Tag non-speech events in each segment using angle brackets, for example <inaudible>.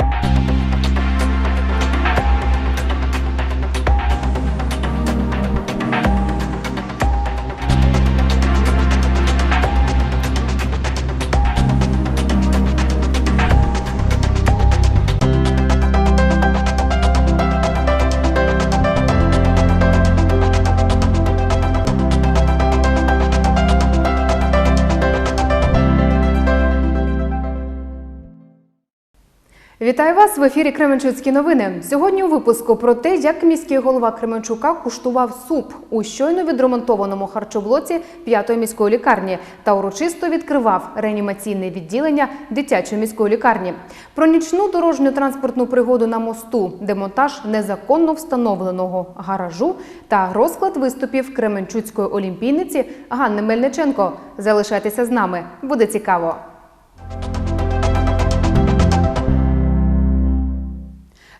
you Вітаю вас в ефірі Кременчуцькі новини. Сьогодні у випуску про те, як міський голова Кременчука куштував суп у щойно відремонтованому харчоблоці п'ятої міської лікарні та урочисто відкривав реанімаційне відділення дитячої міської лікарні. Про нічну дорожню транспортну пригоду на мосту, демонтаж незаконно встановленого гаражу та розклад виступів Кременчуцької олімпійниці Ганни Мельниченко. Залишайтеся з нами, буде цікаво.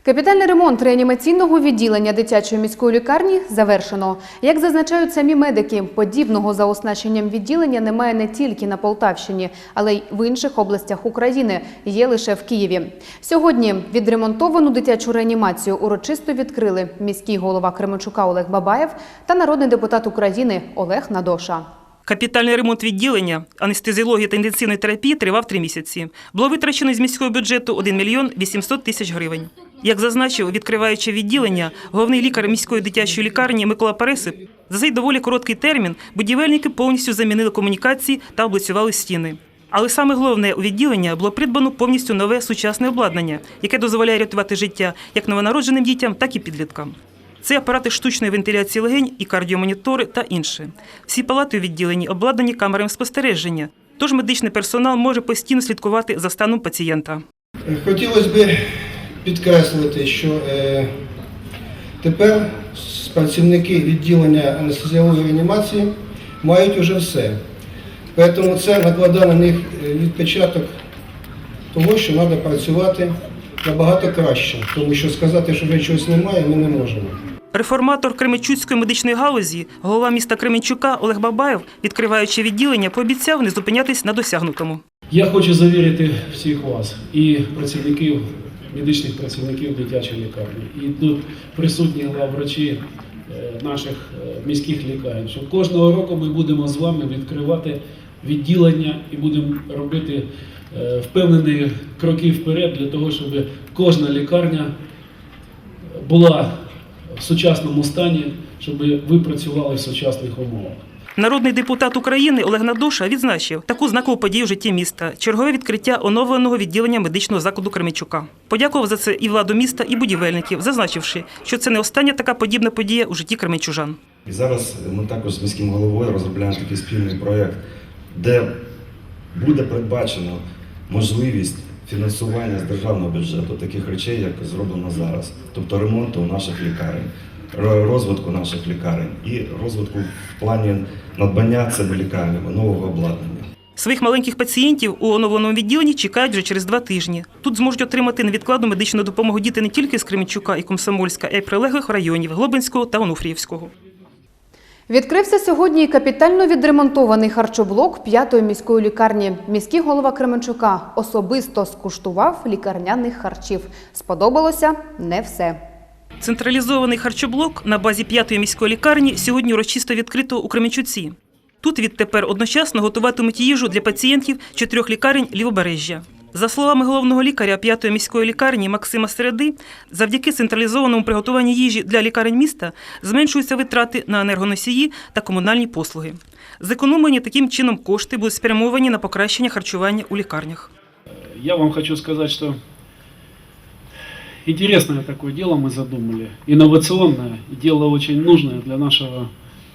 Капітальний ремонт реанімаційного відділення дитячої міської лікарні завершено. Як зазначають самі медики, подібного за оснащенням відділення немає не тільки на Полтавщині, але й в інших областях України. Є лише в Києві. Сьогодні відремонтовану дитячу реанімацію урочисто відкрили міський голова Кременчука Олег Бабаєв та народний депутат України Олег Надоша. Капітальний ремонт відділення анестезіології та інтенсивної терапії тривав три місяці. Було витрачено з міського бюджету 1 мільйон 800 тисяч гривень. Як зазначив, відкриваючи відділення, головний лікар міської дитячої лікарні Микола Парисип, за цей доволі короткий термін будівельники повністю замінили комунікації та облицювали стіни. Але саме головне у відділення було придбано повністю нове сучасне обладнання, яке дозволяє рятувати життя як новонародженим дітям, так і підліткам. Це апарати штучної вентиляції легень і кардіомонітори та інше. Всі палати у відділенні обладнані камерами спостереження, тож медичний персонал може постійно слідкувати за станом пацієнта. Хотілося б підкреслити, що е, тепер працівники відділення анестезіології реанімації мають уже все. Тому це накладає на них е, відпечаток того, що треба працювати набагато краще, тому що сказати, що вже чогось немає, ми не можемо. Реформатор Кременчуцької медичної галузі, голова міста Кременчука Олег Бабаєв, відкриваючи відділення, пообіцяв не зупинятись на досягнутому. Я хочу завірити всіх вас і працівників, медичних працівників дитячої лікарні, і тут присутні главврачі е, наших е, міських лікарень, що кожного року ми будемо з вами відкривати відділення і будемо робити е, впевнені кроки вперед для того, щоб кожна лікарня була в сучасному стані, щоб ви працювали в сучасних умовах. Народний депутат України Олег Надоша відзначив таку знакову подію в житті міста чергове відкриття оновленого відділення медичного закладу Кременчука. Подякував за це і владу міста, і будівельників, зазначивши, що це не остання така подібна подія у житті кременчужан. І зараз ми також з міським головою розробляємо такий спільний проєкт, де буде передбачено можливість фінансування з державного бюджету таких речей, як зроблено зараз, тобто ремонту наших лікарень, розвитку наших лікарень і розвитку в плані надбання цими лікарнями нового обладнання. Своїх маленьких пацієнтів у оновленому відділенні чекають вже через два тижні. Тут зможуть отримати невідкладну медичну допомогу діти не тільки з Кременчука і Комсомольська, а й прилеглих районів Глобинського та Онуфріївського. Відкрився сьогодні капітально відремонтований харчоблок п'ятої міської лікарні. Міський голова Кременчука особисто скуштував лікарняних харчів. Сподобалося не все. Централізований харчоблок на базі п'ятої міської лікарні сьогодні урочисто відкрито у Кременчуці. Тут відтепер одночасно готуватимуть їжу для пацієнтів чотирьох лікарень Лівобережжя. За словами головного лікаря п'ятої міської лікарні Максима Середи, завдяки централізованому приготуванню їжі для лікарень міста зменшуються витрати на енергоносії та комунальні послуги. Зекономлені таким чином кошти будуть спрямовані на покращення харчування у лікарнях. Я вам хочу сказать, что интересное такое дело мы задумали, инновационное, и дело очень нужное для нашего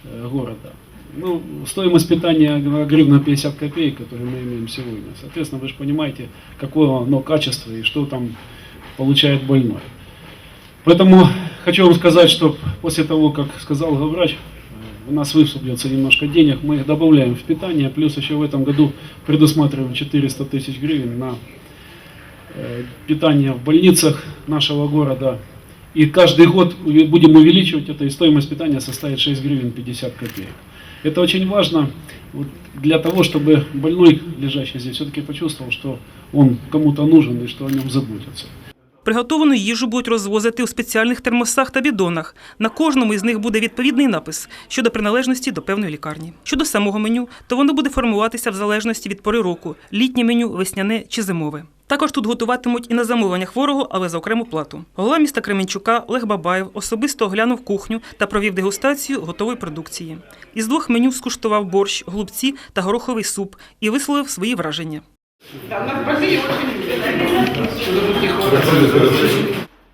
э, города. Ну, стоимость питания гривна 50 копеек, которую мы имеем сегодня. Соответственно, вы же понимаете, какое оно качество и что там получает больной. Поэтому хочу вам сказать, что после того, как сказал главврач, э, у нас высыплется немножко денег, мы их добавляем в питание, плюс еще в этом году предусматриваем 400 тысяч гривен на э, питание в больницах нашего города. И каждый год будем увеличивать это, и стоимость питания составит 6 гривен 50 копеек. Это очень важно для того, чтобы больной, лежащий здесь, все-таки почувствовал, что он кому-то нужен и что о нем заботятся. Приготовану їжу будуть розвозити у спеціальних термосах та бідонах. На кожному із них буде відповідний напис щодо приналежності до певної лікарні. Щодо самого меню, то воно буде формуватися в залежності від пори року: літнє меню, весняне чи зимове. Також тут готуватимуть і на замовлення хворого, але за окрему плату. Голова міста Кременчука Олег Бабаєв особисто оглянув кухню та провів дегустацію готової продукції. Із двох меню скуштував борщ, голубці та гороховий суп і висловив свої враження.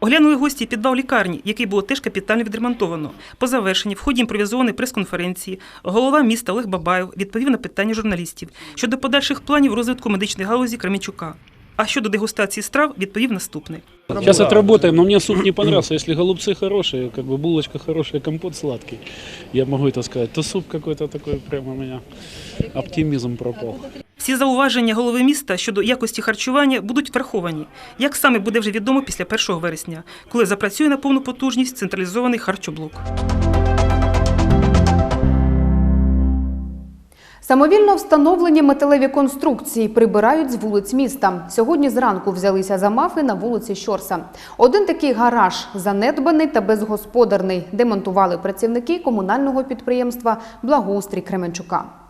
Оглянули гості підвал лікарні, який було теж капітально відремонтовано. По завершенні, в ході імпровізованої прес-конференції, голова міста Олег Бабаєв відповів на питання журналістів щодо подальших планів розвитку медичної галузі Кременчука. А щодо дегустації страв відповів наступне. Сейчас отработаем, но мне суп не понравился. Если голубцы хорошие, как бы булочка хорошая, компот сладкий, я могу это сказать, то суп какой-то такой прямо у меня оптимизм пропал. Всі зауваження голови міста щодо якості харчування будуть враховані. Як саме буде вже відомо після 1 вересня, коли запрацює на повну потужність централізований харчоблок. Самовільно встановлені металеві конструкції прибирають з вулиць міста. Сьогодні зранку взялися за мафи на вулиці Щорса. Один такий гараж занедбаний та безгосподарний. Демонтували працівники комунального підприємства Благоустрій Кременчука.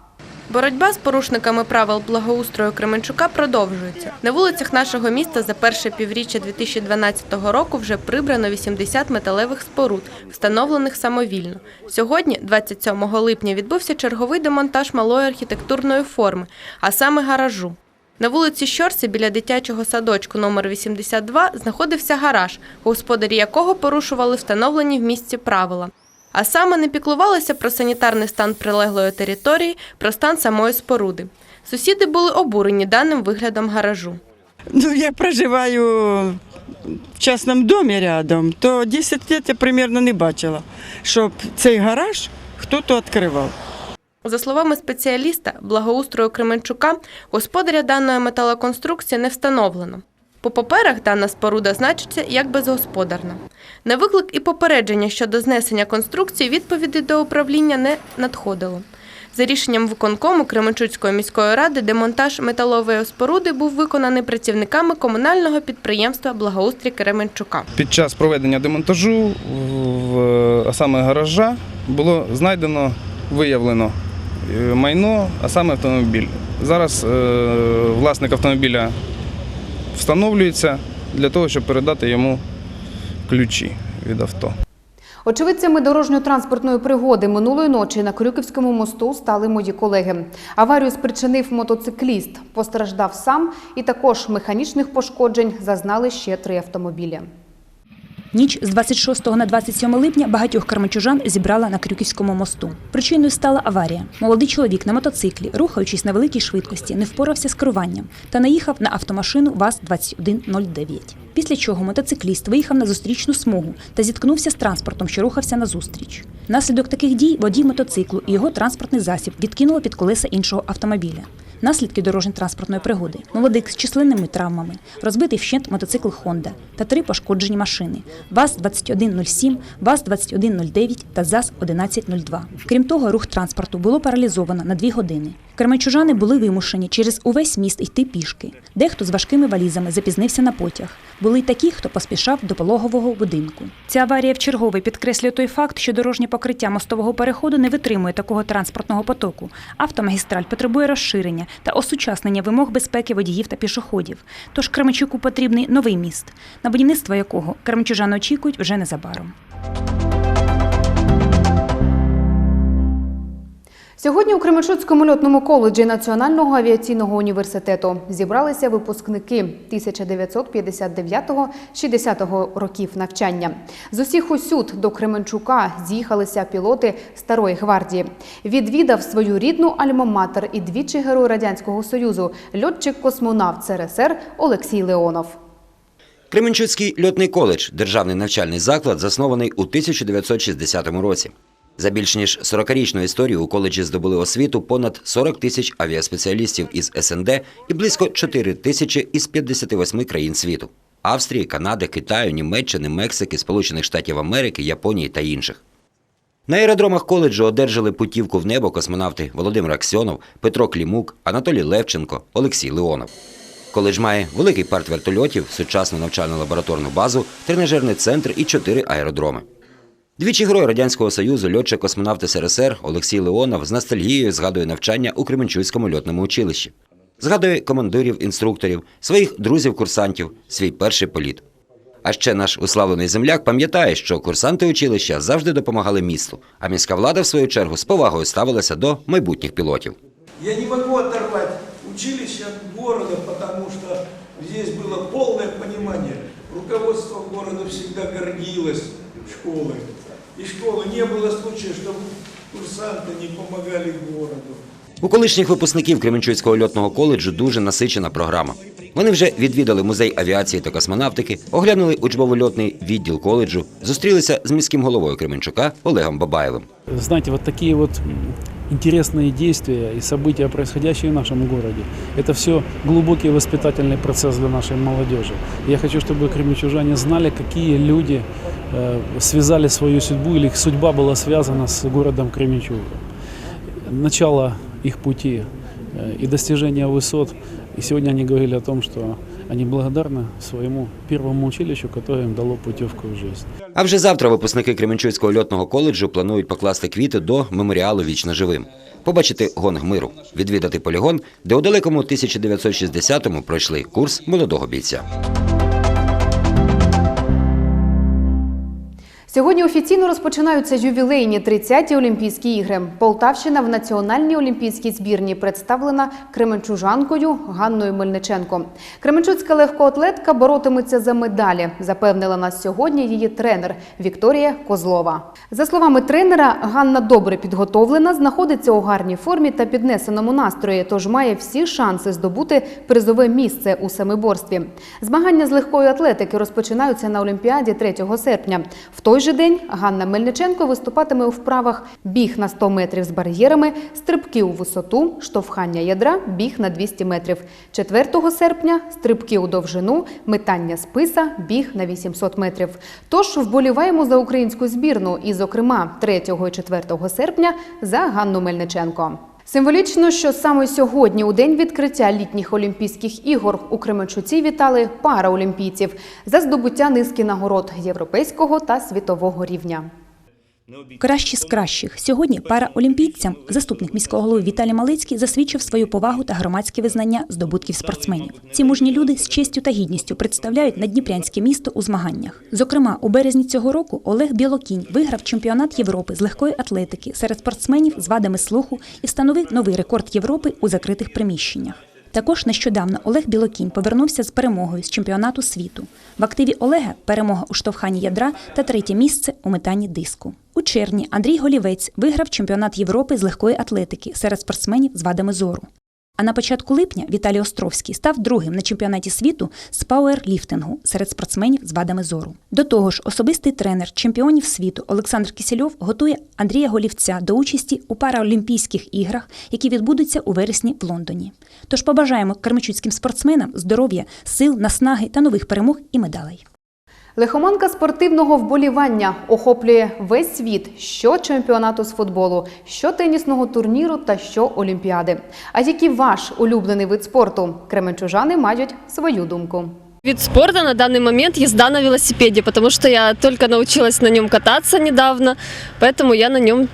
Боротьба з порушниками правил благоустрою Кременчука продовжується. На вулицях нашого міста за перше півріччя 2012 року вже прибрано 80 металевих споруд, встановлених самовільно. Сьогодні, 27 липня, відбувся черговий демонтаж малої архітектурної форми, а саме гаражу. На вулиці Щорси біля дитячого садочку номер 82 знаходився гараж, господарі якого порушували встановлені в місті правила. А саме не піклувалися про санітарний стан прилеглої території, про стан самої споруди. Сусіди були обурені даним виглядом гаражу. Ну, я проживаю в частному домі рядом, то 10 років я примерно не бачила, щоб цей гараж хтось відкривав. За словами спеціаліста благоустрою Кременчука, господаря даної металоконструкції не встановлено. По паперах дана споруда значиться як безгосподарна. На виклик і попередження щодо знесення конструкції відповіді до управління не надходило. За рішенням виконкому Кременчуцької міської ради демонтаж металової споруди був виконаний працівниками комунального підприємства Благоустрій Кременчука. Під час проведення демонтажу, а саме гаража, було знайдено, виявлено е, майно, а саме автомобіль. Зараз е, власник автомобіля встановлюється для того, щоб передати йому ключі від авто. Очевидцями дорожньо-транспортної пригоди минулої ночі на Крюківському мосту стали мої колеги. Аварію спричинив мотоцикліст. Постраждав сам, і також механічних пошкоджень зазнали ще три автомобілі. Ніч з 26 на 27 липня багатьох кармачужан зібрала на Крюківському мосту. Причиною стала аварія. Молодий чоловік на мотоциклі, рухаючись на великій швидкості, не впорався з керуванням та наїхав на автомашину ВАЗ-2109. Після чого мотоцикліст виїхав на зустрічну смугу та зіткнувся з транспортом, що рухався назустріч. Внаслідок таких дій водій мотоциклу і його транспортний засіб відкинуло під колеса іншого автомобіля. Наслідки дорожньо-транспортної пригоди. Молодик з численними травмами, розбитий вщент мотоцикл Honda та три пошкоджені машини ВАЗ-2107, ВАЗ-2109 та ЗАЗ-1102. Крім того, рух транспорту було паралізовано на дві години. Керманчужани були вимушені через увесь міст йти пішки. Дехто з важкими валізами запізнився на потяг. Були й такі, хто поспішав до пологового будинку. Ця аварія вчергове підкреслює той факт, що дорожнє покриття мостового переходу не витримує такого транспортного потоку. Автомагістраль потребує розширення та осучаснення вимог безпеки водіїв та пішоходів. Тож Кременчуку потрібний новий міст, на будівництво якого кременчужани очікують вже незабаром. Сьогодні у Кременчуцькому льотному коледжі Національного авіаційного університету зібралися випускники 1959-60 років навчання. З усіх усюд до Кременчука з'їхалися пілоти Старої гвардії. Відвідав свою рідну альма-матер і двічі герой Радянського Союзу льотчик-космонавт СРСР Олексій Леонов. Кременчуцький льотний коледж державний навчальний заклад, заснований у 1960 році. За більш ніж 40-річну історію у коледжі здобули освіту понад 40 тисяч авіаспеціалістів із СНД і близько 4 тисячі із 58 країн світу: Австрії, Канади, Китаю, Німеччини, Мексики, Сполучених Штатів Америки, Японії та інших. На аеродромах коледжу одержали путівку в небо космонавти Володимир Аксьонов, Петро Клімук, Анатолій Левченко, Олексій Леонов. Коледж має великий парк вертольотів, сучасну навчальну лабораторну базу, тренажерний центр і чотири аеродроми. Двічі герой Радянського Союзу, льотчик-космонавт СРСР Олексій Леонов з ностальгією згадує навчання у Кременчуцькому льотному училищі. Згадує командирів, інструкторів, своїх друзів-курсантів, свій перший політ. А ще наш уславлений земляк пам'ятає, що курсанти училища завжди допомагали місту, а міська влада, в свою чергу, з повагою ставилася до майбутніх пілотів. Я не могу оторвать училище от города, потому что здесь было полное понимание. Руководство города всегда гордилось школой И школы не было случая, чтобы курсанты не помогали городу. У колишніх випускників Кременчуцького льотного коледжу дуже насичена програма. Вони вже відвідали музей авіації та космонавтики, оглянули учбово-льотний відділ коледжу, зустрілися з міським головою Кременчука Олегом Бабаєвим. Знаете, вот такие вот м, интересные действия и события, происходящие в нашем городе, это все глубокий воспитательный процесс для нашей молодежи. Я хочу, чтобы кременчужане знали, какие люди э, связали свою судьбу или их судьба была связана с городом Кременчугом. Начало их пути э, и достижения высот. И сегодня они говорили о том, что они благодарны своему первому училищу, которое им дало путевку в жизнь. А вже завтра випускники Кременчуцького льотного коледжу планують покласти квіти до меморіалу Вічно живим, побачити гонг миру, відвідати полігон, де у далекому 1960-му пройшли курс молодого бійця. Сьогодні офіційно розпочинаються ювілейні 30-ті Олімпійські ігри. Полтавщина в національній олімпійській збірні представлена кременчужанкою Ганною Мельниченко. Кременчуцька легкоатлетка боротиметься за медалі, запевнила нас сьогодні її тренер Вікторія Козлова. За словами тренера, Ганна добре підготовлена, знаходиться у гарній формі та піднесеному настрої, тож має всі шанси здобути призове місце у семиборстві. Змагання з легкої атлетики розпочинаються на Олімпіаді 3 серпня. В той же день Ганна Мельниченко виступатиме у вправах біг на 100 метрів з бар'єрами, стрибки у висоту, штовхання ядра, біг на 200 метрів. 4 серпня стрибки у довжину, метання списа, біг на 800 метрів. Тож вболіваємо за українську збірну і, зокрема, 3 і 4 серпня за Ганну Мельниченко. Символічно, що саме сьогодні, у день відкриття літніх Олімпійських ігор, у Кременчуці вітали параолімпійців за здобуття низки нагород європейського та світового рівня. Кращі з кращих сьогодні параолімпійцям заступник міського голови Віталій Малицький засвідчив свою повагу та громадське визнання здобутків спортсменів. Ці мужні люди з честю та гідністю представляють надніпрянське місто у змаганнях. Зокрема, у березні цього року Олег Білокінь виграв чемпіонат Європи з легкої атлетики серед спортсменів з вадами слуху і встановив новий рекорд Європи у закритих приміщеннях. Також нещодавно Олег Білокінь повернувся з перемогою з чемпіонату світу. В активі Олега перемога у штовханні ядра та третє місце у метанні диску. У червні Андрій Голівець виграв чемпіонат Європи з легкої атлетики серед спортсменів з вадами зору. А на початку липня Віталій Островський став другим на чемпіонаті світу з пауерліфтингу серед спортсменів з вадами зору. До того ж, особистий тренер чемпіонів світу Олександр Кисельов готує Андрія Голівця до участі у Параолімпійських іграх, які відбудуться у вересні в Лондоні. Тож побажаємо кермичуцьким спортсменам здоров'я, сил, наснаги та нових перемог і медалей. Лихоманка спортивного вболівання охоплює весь світ, що чемпіонату з футболу, що тенісного турніру та що олімпіади. А який ваш улюблений вид спорту? Кременчужани мають свою думку. Вид спорта на данный момент езда на велосипеде, потому что я только научилась на нем кататься недавно, поэтому я на нем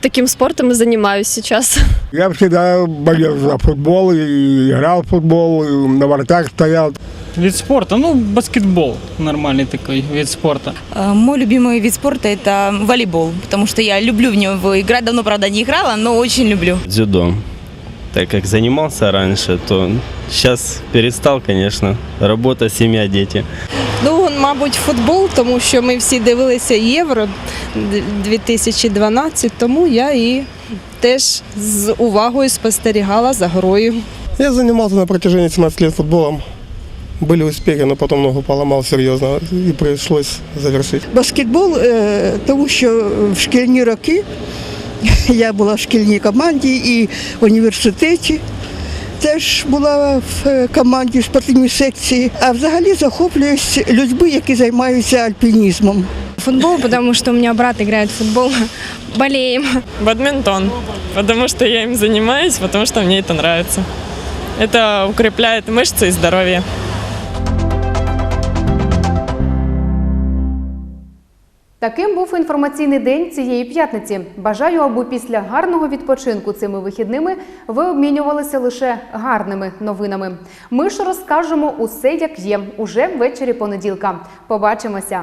таким спортом и занимаюсь сейчас. <laughs> Я всегда болел за футбол и играл в футбол, и на воротах стоял. Вид спорта, ну, баскетбол нормальный такой вид спорта. Э, Мой любимый вид спорта – это волейбол, потому что я люблю в него играть. Давно, правда, не играла, но очень люблю. Дзюдо. Так как занимался раньше, то сейчас перестал, конечно. Работа, семья, дети. Ну, мабуть, футбол, тому що ми всі дивилися Євро 2012, тому я і теж з увагою спостерігала за грою. Я занимался на протяжении 17 лет футболом. Были успехи, но потом ногу поломал серьезно и пришлось завершить. Баскетбол, е, тому що в шкільні роки я була в шкільній команді і в університеті Теж була в е, команді в спортивній секції, а взагалі захоплююсь людьми, які займаються альпінізмом. Футбол, потому что у меня брат играет в футбол. Болеем. Бадминтон, потому что я им занимаюсь, потому что мне это нравится. Это укрепляет мышцы и здоровье. Таким був інформаційний день цієї п'ятниці. Бажаю, аби після гарного відпочинку цими вихідними ви обмінювалися лише гарними новинами. Ми ж розкажемо усе як є уже ввечері понеділка. Побачимося.